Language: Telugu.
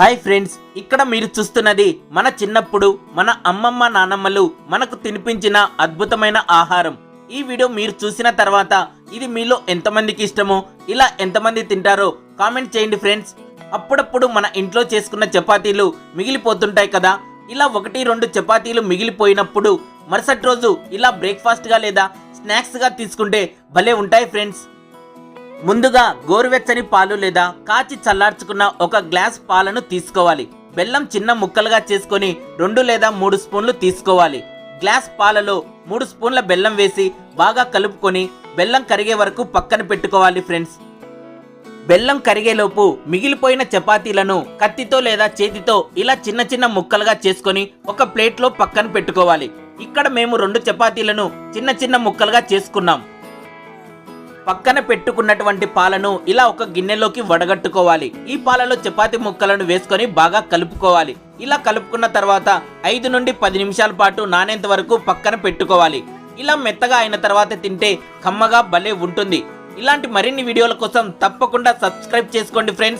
హాయ్ ఫ్రెండ్స్ ఇక్కడ మీరు చూస్తున్నది మన చిన్నప్పుడు మన అమ్మమ్మ నానమ్మలు మనకు తినిపించిన అద్భుతమైన ఆహారం. ఈ వీడియో మీరు చూసిన తర్వాత ఇది మీలో ఎంతమందికి ఇష్టమో ఇలా ఎంతమంది తింటారో కామెంట్ చేయండి ఫ్రెండ్స్. అప్పుడప్పుడు మన ఇంట్లో చేసుకున్న చపాతీలు మిగిలిపోతుంటాయి కదా ఇలా ఒకటి రెండు చపాతీలు మిగిలిపోయినప్పుడు మరుసటి రోజు ఇలా బ్రేక్ఫాస్ట్గా లేదా స్నాక్స్గా తీసుకుంటే భలే ఉంటాయి ఫ్రెండ్స్. ముందుగా గోరువెచ్చని పాలు లేదా కాచి చల్లార్చుకున్న ఒక గ్లాస్ పాలను తీసుకోవాలి. బెల్లం చిన్న ముక్కలుగా చేసుకొని రెండు లేదా మూడు స్పూన్లు తీసుకోవాలి. గ్లాస్ పాలలో మూడు స్పూన్ల బెల్లం వేసి బాగా కలుపుకొని బెల్లం కరిగే వరకు పక్కన పెట్టుకోవాలి ఫ్రెండ్స్. బెల్లం కరిగేలోపు మిగిలిపోయిన చపాతీలను కత్తితో లేదా చేతితో ఇలా చిన్న చిన్న ముక్కలుగా చేసుకొని ఒక ప్లేట్లో పక్కన పెట్టుకోవాలి. ఇక్కడ మేము రెండు చపాతీలను చిన్న చిన్న ముక్కలుగా చేసుకున్నాం. పక్కన పెట్టుకున్నటువంటి పాలను ఇలా ఒక గిన్నెలోకి వడగట్టుకోవాలి. ఈ పాలలో చపాతి ముక్కలను వేసుకొని బాగా కలుపుకోవాలి. ఇలా కలుపుకున్న తర్వాత ఐదు నుండి పది నిమిషాల పాటు నానేంత వరకు పక్కన పెట్టుకోవాలి. ఇలా మెత్తగా అయిన తర్వాత తింటే కమ్మగా భలే ఉంటుంది. ఇలాంటి మరిన్ని వీడియోల కోసం తప్పకుండా సబ్స్క్రైబ్ చేసుకోండి ఫ్రెండ్స్.